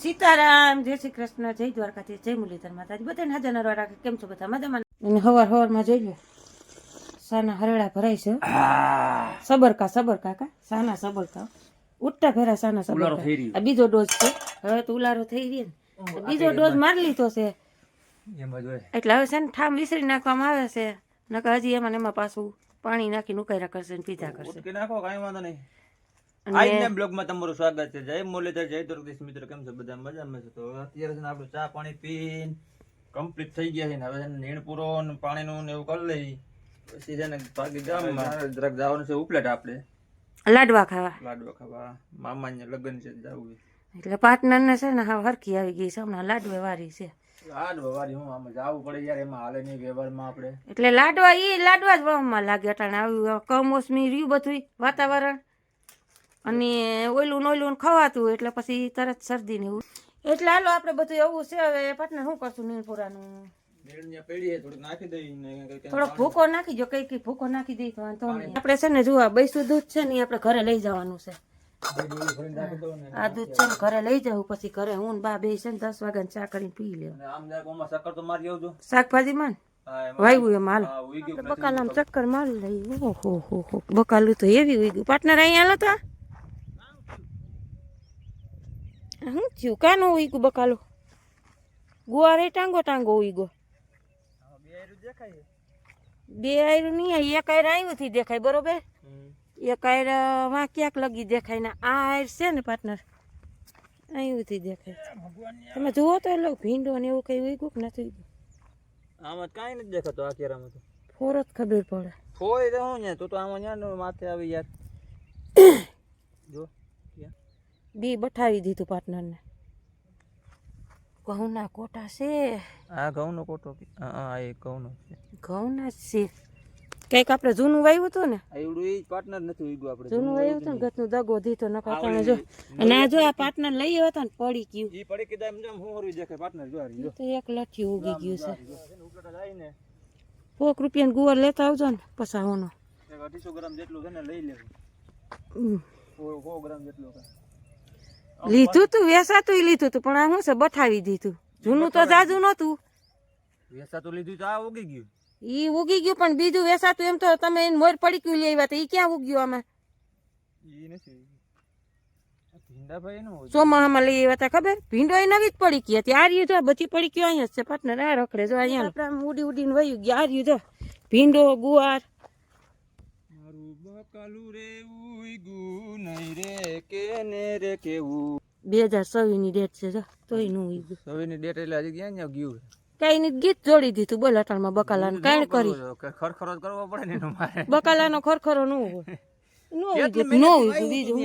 સીતારામ જય શ્રી કૃષ્ણ જય દ્વારકાથી જય મુરલીધર માતાજી. બધાને હાજર નરવા રાખે. કેમ છો બધા? મજામાં? અને હવાર હવારમાં જોઈ લો સાના હરડા ભરાય છે સબરકા સબરકા કા? સાના સબરકા ઉઠતા ફેરા સાના સબરકા. આ બીજો ડોઝ છે. હવે તો ઉલારો થઈ રહ્યો ને. બીજો ડોઝ મારી લીધો છે. એટલે હવે છે ને ઠામ વિસરી નાખવામાં આવે છે. નકર હજી એમાં ને એમાં પાછું પાણી નાખીને ઉકાયરા કરશે ને પીધા કરશે. નાખો કાંઈ વાંધો નહીં. આજના બ્લોગમાં તમારું સ્વાગત છે. જય મુરલીધર જય દ્વારકાધીશ મિત્રો કેમ છો? બધા મજામાં છો? તો અત્યારે છે ને આપણે ચા પાણી પીન કમ્પ્લીટ થઈ ગયા છે ને. હવે નીણ પૂરો ને પાણીનું ને એવું કરી લઈ. પછી છે ને ભાગી ગામમાં. જરાક જવાનું છે ઉપલેટ આપણે લાડવા ખાવા. લાડવા ખાવા. મામાને લગ્ન છે જવું એટલે પાર્ટનર ને છે ને હા હરકી આવી ગઈ છે. હમણાં લાડવે વારી છે. લાડવા વારી હું આમાં જવું પડે યાર. એમાં હાલે નહીં વ્યવહારમાં આપણે એટલે લાડવા ઈ લાડવા જ વવામાં લાગે અટાણે. આવ્યું કમોસમી રહ્યું બધું વાતાવરણ. અને ઓયલું ઓયલું ને ખવાતું એટલે પછી તરત શરદી ને એવું. એટલે હાલો આપણે બધું એવું છે હવે પાટને શું કરશું નીલપુરાનું? નીણ ને પેઢી છે થોડુંક નાખી દઈ ને કંઈક થોડોક ભૂકો નાખી જો કઈ કઈ ભૂકો નાખી દઈ તો વાંધો નહીં. આપણે છે ને જુઓ બૈસું દૂધ છે ને આપણે ઘરે લઈ જવાનું છે. આ દૂધ છે ને ઘરે લઈ જવું પછી ઘરે હું બા બે છે ને દસ વાગ્યા ચા કરીને પી લેવું શાકભાજી માં હા એમ હાલ. બકાલામ ચક્કર મારી લઈ ઓહો હો હો. બકાલું તો એવી હોય ગયું. પાર્ટનર અહીંયા હાલો શું થયું. કાનું ઉઈ બકાલો? ગુવારે ટાંગો ટાંગો ઉઈ ગયો બે આયરું નહીં એક આયર આવ્યું થી દેખાય બરોબર? એક આયર વાં ક્યાંક લગી દેખાય ને આ આયર છે ને પાર્ટનર અહીંથી દેખાય. તમે જુઓ તો એટલે ભીંડો ને એવું કઈ ઉઈ કે નથી ઉઈગું? આમાં કાંઈ નથી દેખાતો આ કેરામાં તો. ફોરત ખબર પડે. ફોય તો હું ને તું તો આમાં ન્યા માથે આવી યાર. જો? બી બઠાવી દીધું પાર્ટનરને. ઘઉંના કોટા છે. આ ઘઉંનો કોટો આ હા એ ઘઉંનો છે. ઘઉંના જ છે. કંઈક આપણે જૂનું વાવ્યું હતું ને? એવડું એ પાર્ટનર નથી ઉગ્યું આપણે જૂનું વાવ્યું હતું ને ગતનું દગો દીધો ન કાકાને જો અને આ જો આ પાર્ટનર લઈ આવ્યો હતો ને પડી ગયું. ઈ પડી કીધા એમ જેમ હું હરવી દેખાય પાર્ટનર જો હારી તો એક લઠી ઉગી ગયું છે. પોક રૂપિયા ગુવાર લેતા આવજો ને પસાવોનો એક અઢીસો ગ્રામ જેટલું છે ને લઈ લેવું. હમ. સો સો ગ્રામ જેટલું છે. લીધું તું વેસાતું લીધું તું પણ આ શું છે બઠાવી દીધું. જૂનું તો જાજુ નતું વેસાતું લીધું તો આ ઉગી ગયું. ઈ ઉગી ગયું પણ બીજું વેસાતું એમ તો તમે એને મોર પડી ગયું લઈ આવ્યા તો ઈ ક્યાં ઉગ્યું આમાં? ઈ નથી. ચોમાહામાં લઈ આવ્યા હતા ખબર? ભીંડો એ નવી જ પડી ગઈ હતી. આ રહ્યું જો બધી પડી ગયો અહીંયા છે પાર્ટનર આ રખડે જો અહીંયા ઉડી ઉડીને વયું ગયા આ રહ્યું જો. ભીંડો ગુવાર મારું બકાલું રે ઉઈગું નહીં રે કેને રે કેવું બે હજાર છવ્વીસની ડેટ છે તોયનું ઉગ્યું સવીની ડેટ એટલે હજી ક્યાં ગયું કઈ ની ગીત જોડી દીધું બોલ અટાણમાં બકાલાને કાંઈ કરી. ખરખરો કરવો પડે ને બકાલાનો ખરખરો ન હોય. નો ઉગ્યું નો ઉગ્યું બીજું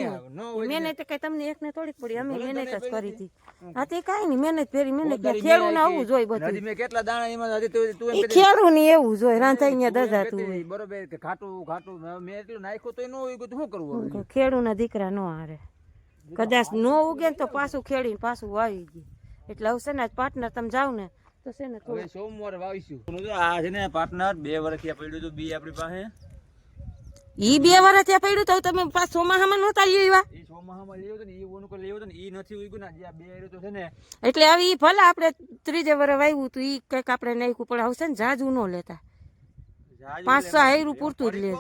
હું મહેનત કઈ તમને એકને થોડીક પડી અમે મહેનત જ કરી હતી. આ તે કાંઈ નહીં મહેનત ફેરી મહેનત ખેડૂત આવું જોઈએ બધું. મેં કેટલા દાણા એમાં હજી તું તું એ ખેડૂત ને એવું જોઈએ રાંધાઈ અહીંયા દજાતું બરોબર કે ખાટું ખાટું મેં એટલું નાખ્યું તો નો હોય શું કરવું હવે? ખેડૂના દીકરા નો હારે. કદાચ નો ઉગે ને તો પાછું ખેડીને પાછું વાવી ગયું. એટલે આવશે ને પાર્ટનર તમે જાવ ને તો છે ને સોમવારે વાવીશું. આ છે ને પાર્ટનર બે વર્ષ થયા પડ્યું હતું બી આપણી પાસે. ઈ બે વર્ષ ત્યાં પડ્યું તો તમે પાછું ચોમાહામાં નહોતા લઈ આવ્યા? ઈ ચોમાહામાં લઈ આવ્યો ને ઈ ઓનું કોઈ લઈ આવ્યો ને ઈ નથી ઉગ્યું ને આ બે તો છે ને એટલે હવે ઈ ભલે આપણે ત્રીજે વર્ષ વાવ્યું તો ઈ કંઈક આપણે નાખ્યું પણ આવશે ને જાજુ ન લેતા. પાંચસો હાયરું પૂરતું જ લે.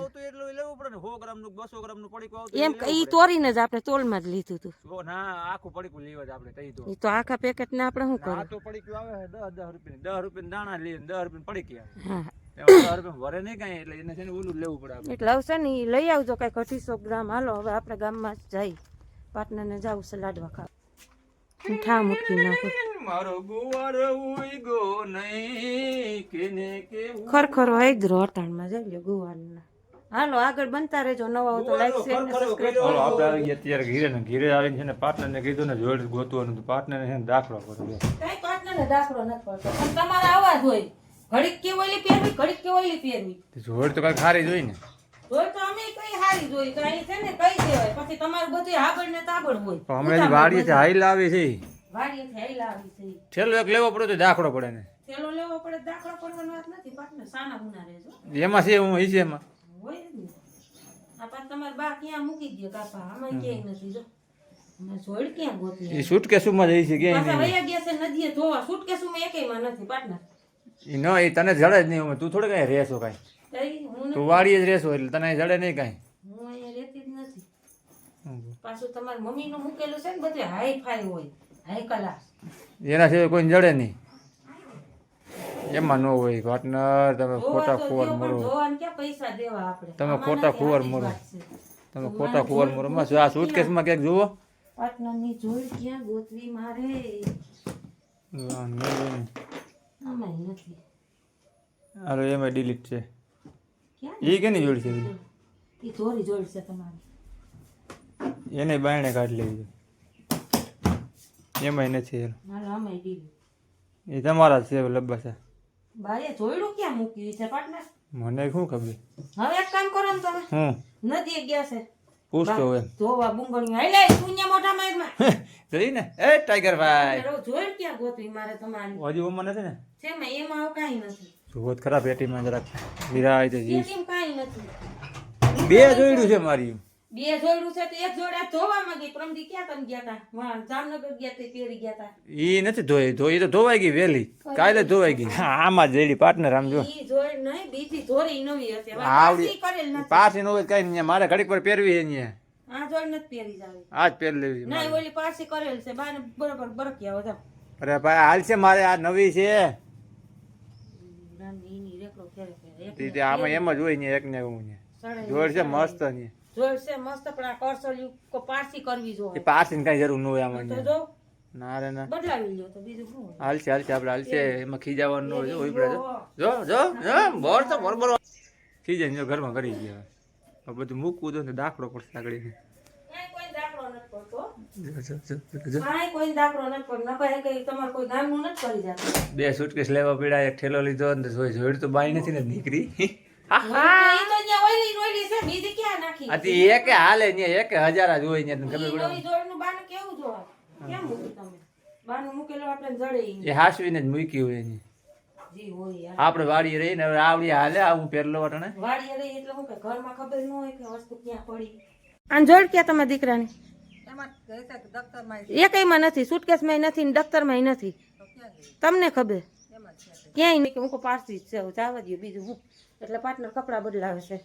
એમ ઈ તોરીને જ આપણે તોલમાં જ લીધું હતું. ના આખું પડીકું લેવા જ આપણે તઈ તો. ઈ તો આખા પેકેટ ને આપણે શું કરું? તો પડીકું આવે દસ દસ રૂપિયા દસ રૂપિયા દાણા લઈએ ને દસ રૂપિયા પડીકી આવે. હા. ભરે નહીં કાંઈ એટલે એને છે ને ઓલું લેવું પડે એટલે હવે ને ઈ લઈ આવજો કંઈક અઢીસો ગ્રામ. હાલો હવે આપણે ગામમાં જ જઈ. પાર્ટનરને જાવું છે લાડવા ખાવા. મીઠા મૂકી નાખો. મારો ગુવાર ઉઈગો નહીં કેને કેવું? ખરખરો અટાણમાં જઈ લ્યો ગુવારના. હાલો આગળ બનતા રહેજો. નવા હોય તો લાઈક શેર ને સબસ્ક્રાઇબ ચાલો આપણે આવી ગયા અત્યારે ઘીરે ને. ઘીરે આવીને છે ને પાર્ટનરને કીધું ને જોડે ગોતવાનું તો પાર્ટનરને છે ને દાખલો કરો કઈ પાર્ટનરને દાખલો નથી પડતો પણ તમારા હોય. ઘડીક કે ઓલી પહેરવી ઘડીક કે ઓલી પહેરવી. જોડ તો કાંઈ ખારી જોઈ ને. જોઈ તો અમે કઈ હારી જોઈ છે ને કઈ દેવાય પછી તમારું બધું આગળ ને તાબડ હોય. હાઈ લાવી છે. છે છેલ્લો એક લેવો પડે તો દાખલો પડે ને. પેલો લેવો પડે દાખલો પડવાની વાત નથી પાર્ટનર સાના ગુના રહેજો. એમાં છે હું હિસે એમાં. હોય ને. જોડ સુટકેસુમાં જઈ છે કે ગયા છે નદીએ ધોવા. સુટકેસુમાં એકેયમાં નથી પાર્ટનર એ ન એ તને જડે જ નહીં તું થોડે કઈ રહેશો કાંઈ? તું વાડીએ જ રહેશો એટલે તને જડે નહીં કાંઈ? હું અહીંયા રહેતી જ નથી. પાછું તમારી મમ્મીનું મૂકેલું છે ને બધું હાઈ ફાઈ હોય હાઈ ક્લાસ. એના સિવાય કોઈને જડે નહીં. એમાં ન હોય પાર્ટનર તમે ખોટા ખુવાર મરો. તમે ખોટા ખુવાર મરો. તમે ખોટા ખુવાર મરો. માં આ સુટકેસમાં ક્યાંક જુઓ? પાર્ટનરની જોડ ક્યાં ગોતવી મારે આ નહીં હોય ને. આમાંય નથી. હાલો એમાં ડિલીટ છે. એ કેની નહીં છે? એ થોડી જોડ છે તમારી. એને બાયણે કાઢી લેવી છે. એમાંય નથી એ તમારા છે લબ્બા બાએ જોયડું ક્યાં મૂક્યું? છે પાર્ટનર મને શું ખબર? હવે એક કામ કરો ને તમે. હું? નદી ગયા છે. પૂછતો હોય ધોવા બુંગળીઓ હાલે તું ન્યા મોઢા મારમાં જોઈ ને. એ ટાઈગર ભાઈ. જોઈ ક્યાં ગોતવી મારે તમારી. હજી ઓમાં નથી ને? છે માં એમાં કાંઈ નથી. જુઓ તો ખરા પેટીમાં જરાક વિરાય તો જી. કેમ કાંઈ નથી. બે જોઈડું છે મારી. બે જોડું છે તો એક જોડા ધોવામાં ગઈ પ્રમદી ક્યાં તમે ગયા તા? વાણ જામનગર ગયા તે તેરી ગયા તા. ઈ નથી ધોઈ. ધોઈ તો ધોવાઈ ગઈ વેલી. કાલે ધોવાઈ ગઈ. આમાં આમાં જેડી પાર્ટનર આમ જો. ઈ જોઈ નહીં બીજી ધોરી નવી હશે. આવડી. પાછી કરેલ નથી. પાછી નવી કઈ નહીં. મારે ઘડીક પર પહેરવી છે અહીંયા. આ જોડ નથી પહેરી જાવી આજ પહેર લેવી છે ના ઓલી પાછી કરેલ છે. બાને બરોબર બરક્યા બધા અરે ભાઈ હાલ છે મારે આ નવી છે. આમાં એમ જ હોય ને એક ને હું જોડ છે મસ્ત ને. છે મસ્ત પણ આ કરસલિયું કો પારસી કરવી જો એ પાછી કઈ જરૂર ન હોય આમાં તો જો. ના રે ના. બદલાવી લ્યો તો બીજું શું હાલશે હાલશે હાલ આપણે હાલ એમાં ખીજાવાનું હોય હોય પડે જો. જો જો બોર તો બોર બોર. ખીજાય જો ઘરમાં કરી ગયા હવે. બધું મૂકવું તો ને દાખલો પડશે આગળ બે સુટકેસ લેવા પીડા એક ઠેલો લીધો જોઈ જોઈ તો બાઈ નથી ને દીકરી ઈ તો અહીંયા ઓયલી રોયલી છે બીજી ક્યાં નાખી આથી એક હાલે ને એક હજાર જ હોય ને તને ખબર પડે. જોડનું બાનું કેવું જોવા? કેમ મૂક્યું તમે? બાનું મૂકેલું આપણે જડે એ હાસવીને જ મૂકી હોય એની જી હોય યાર. આપણે વાડી રહી ને હવે આવડી હાલે આવું પહેરલો વટણે. વાડીએ રહી એટલે હું કે ઘરમાં ખબર ન હોય કે વસ્તુ ક્યાં પડી. આન જોડ ક્યાં તમારા દીકરાને. એકયમાં નથી સુટકેસમાં નથી ને દફતરમાં નથી. તમને ખબર? ક્યાંય નહીં કે હું પારસી જ છે દો બીજું હું. એટલે પાર્ટનર કપડાં બદલાવે છે.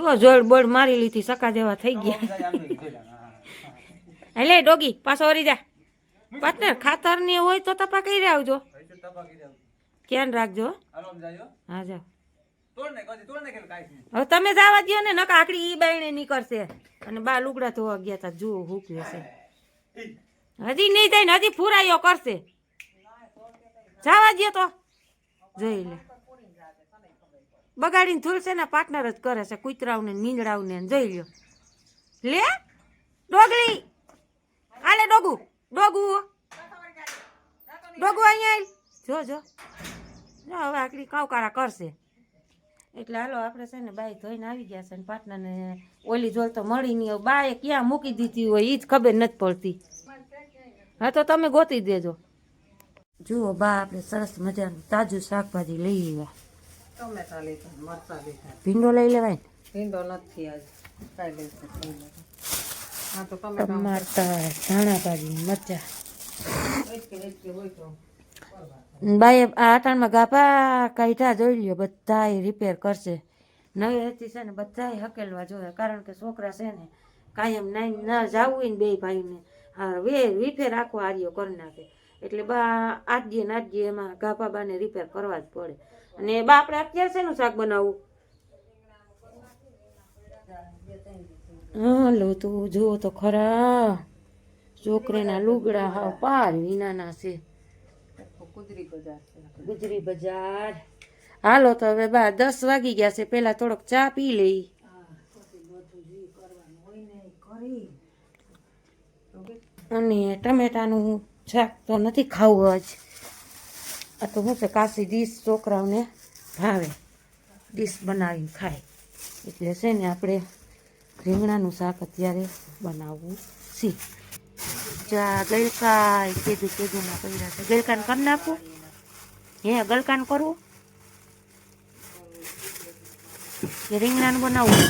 જુઓ જોડ બોડ મારી લીધી સકા જેવા થઈ ગયા. એટલે ડોગી પાછો વળી જા. પાર્ટનર ખાતર ને હોય તો તપા કરી આવજો. ધ્યાન રાખજો. હો. જાઓ. હવે તમે જવા દો ને નકા આકડી ઈ બાયણે નીકળશે. અને બા લુગડા ધોવા ગયા તા જુઓ હુક છે હજી નહીં જાય ને હજી ફુરાયો કરશે. જવા દો તો. જોઈ લે. બગાડીને ધૂલશે ને પાર્ટનર જ કરે છે, કૂતરાઓને, નીંદડાઓને જોઈ લ્યો. લે, ડોગલી, આલે ડોગુ ડોગુ. ડોગુ અહીંયા. જો જો. જો, હવે આકડી કાવકારા કરશે. એટલે હાલો, આપણે છે ને બાઈ ધોઈને આવી ગયા છે ને પાર્ટનરને ઓલી જોલ તો મળી નહીં. બાએ ક્યાં મૂકી દીધી હોય એ જ ખબર નથી પડતી. હા, તો તમે ગોતી દેજો. જુઓ બા, આપણે સરસ મજાનું તાજું શાકભાજી લઈ આવ્યા. ટમેટા લીધા મરચા લીધા ભીંડો લઈ લેવાય? ને ભીંડો નથી આજ કાંઈ લેશે હા તો. ટમેટા ધાણા ભાજી મરચા બાએ આ આટાણમાં ગાભા કાઢ્યા જોઈ લ્યો બધા રિપેર કરશે. નવી હતી છે ને બધાય હકેલવા જોઈએ કારણ કે છોકરા છે ને કાયમ નાઈ ના જાવું હોય ને બે ભાઈને હા વે રિપેર આખો આર્યો કરી નાખે. એટલે બા આટજીએ ને આટજીએ એમાં ગાભા બાને રિપેર કરવા જ પડે. અને બા આપણે અત્યારે શેનું શાક બનાવવું? હાલો તો જુઓ તો ખરા. છોકરીના લુગડા હાવ પાર વિનાના છે. ગુજરી બજાર. હાલો તો હવે બા, દસ વાગી ગયા છે. પેલા થોડોક ચા પી લઈ. અને ટમેટાનું શાક તો નથી ખાવું આજ. આ તો શું છે, કાશી ડીશ છોકરાઓને ભાવે. ડીશ બનાવીને ખાય. એટલે છે ને આપણે રીંગણાનું શાક અત્યારે બનાવવું છે. જા ગલકા કીધું કીધું ના પડ્યા છે. ગલકાન કરી નાખું? હે, ગલકાન કરવું કે રીંગણાનું બનાવવું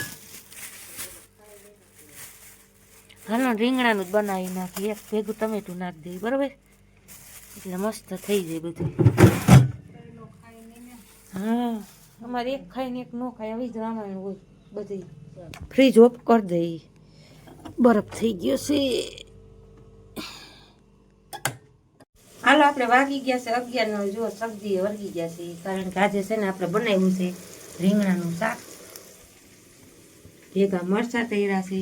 હાલો, રીંગણાનું જ બનાવી નાખી એક ભેગું ટમેટું નાખી દઈએ, બરોબર? એટલે મસ્ત થઈ જાય બધું. હા. અમારે એક ખાઈને એક નો ખાય આવી જ રામાયણ હોય બધી. ફ્રીજ ઓફ કરી દઈ બરફ થઈ ગયો છે. હાલો આપણે વાગી ગયા છે અગિયાર નો જો સબ્જી વર્ગી ગયા છે કારણ કે આજે છે ને આપણે બનાવ્યું છે રીંગણાનું શાક. ભેગા મરચાં તૈયાર છે.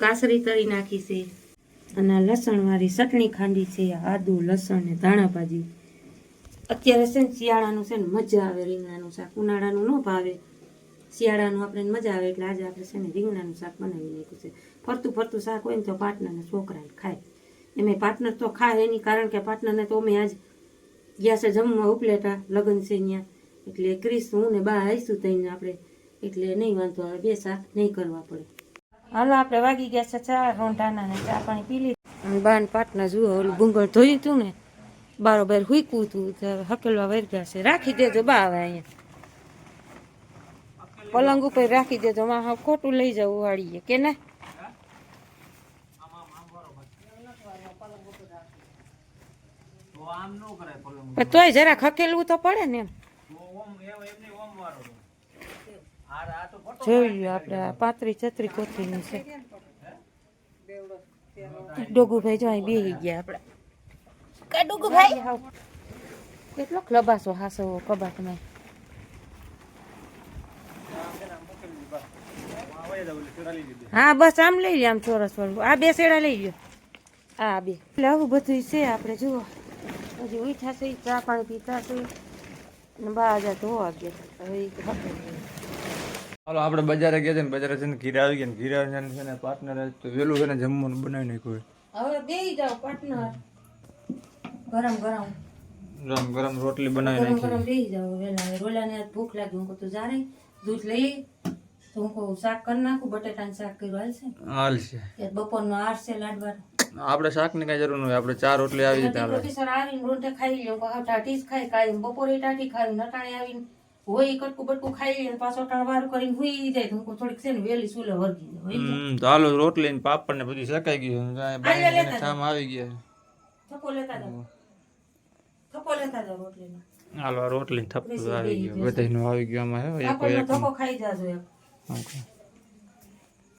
કાસરી તળી નાખી છે. અને લસણવાળી ચટણી ખાંડી છે, આદુ, લસણ ને ધાણા ભાજી. અત્યારે છે ને શિયાળાનું છે ને મજા આવે, રીંગણાનું શાક. ઉનાળાનું ન ભાવે. શિયાળાનું આપણે મજા આવે એટલે આજે આપણે છે ને રીંગણાનું શાક બનાવી નાખ્યું છે. ફરતું ફરતું શાક હોય ને તો પાર્ટનરને છોકરાને ખાય. એમ પાર્ટનર તો ખાય એની કારણ કે પાર્ટનરને તો અમે આજ ગયા છે જમવા ઉપલેટા, લગ્ન છે ત્યાં એટલે ક્રિસ હું ને બા આવીશું તઈને આપણે. એટલે નહીં વાંધો આવે, બે શાક નહીં કરવા પડે. હાલો આપણે વાગી ગયા છે ચા રોંઢાના ને ચા પાણી પી લીધું. બાન પાટના જુઓ ઓલું ભૂંગળ ધોયું હતું ને બારોબાર હુકવું હતું હકેલવા હકેલવા ગયા છે. રાખી દેજો બા આવે અહીંયા. પલંગ ઉપર રાખી દેજો માં હા ખોટું લઈ જવું વાળીએ કે ના? તો આમ ન કરાય પલંગ પણ તોય જરાક હકેલવું તો પડે ને એમ તો ઓમ એમ એમની ઓમ વાળો આ આ તો ફોટો જોઈ આપણે પાંત્રીસ પાંત્રી છત્રી કોથરીનું છે. ડોગુભાઈ જો અહીં બેહી ગયા આપણે. કા ડોગુભાઈ? કેટલો લબાસો હાસો કબાટમાં. હા બસ આમ લઈ લે આમ ચોરસ વાળું. આ બે સેડા લઈ લ્યો. આ બે. એટલે આવું બધું છે આપણે જુઓ. હજી ઉઠા છે ચા પાણી પીતા છે. બાર ધોવા ગયા હવે. હાલો આપણે બજારે ગયા છે ને બજારે છે ને ઘીરા આવી ગયા ઘીરા ઘીરા છે ને પાર્ટનર તો વેલું છે ને જમવાનું બનાવી નાખ્યું હવે બેહી જાઓ પાર્ટનર ગરમ ગરમ. ગરમ ગરમ રોટલી બનાવી નાખી. ગરમ બેહી જાઓ વેલા રોલાને આજ ભૂખ લાગી હું તો જારે દૂધ લઈ તો હું કહું શાક કરી નાખું બટેટાનું શાક કર્યું હાલશે હાલ છે. કે બપોરનો આર છે લાડવા આપણે શાકની કઈ જરૂર નહીં આપણે ચાર રોટલી આવી જતા આપણે. આવીને રોટલી ખાઈ લે કહું ટાટી જ ખાઈ કાંઈ બપોરે ટાટી ખાઈ નટાણે આવીને હોય કટકું બટકું ખાઈ લે પાછો ટાણ વાર કરીને હુઈ જાય તો હું થોડીક છે ને વેલી સુલે વર્ગી હમ તો હાલો રોટલી ને પાપડ ને બધું શેકાઈ ગયું કાંઈ કામ આવી ગયા. થપ્પો લેતા લેતા જાઓ રોટલીનો. હાલો રોટલી થપ્પું આવી ગયું. બધાયનું આવી ગયો એક આપણને ખાઈ જાજો Okay.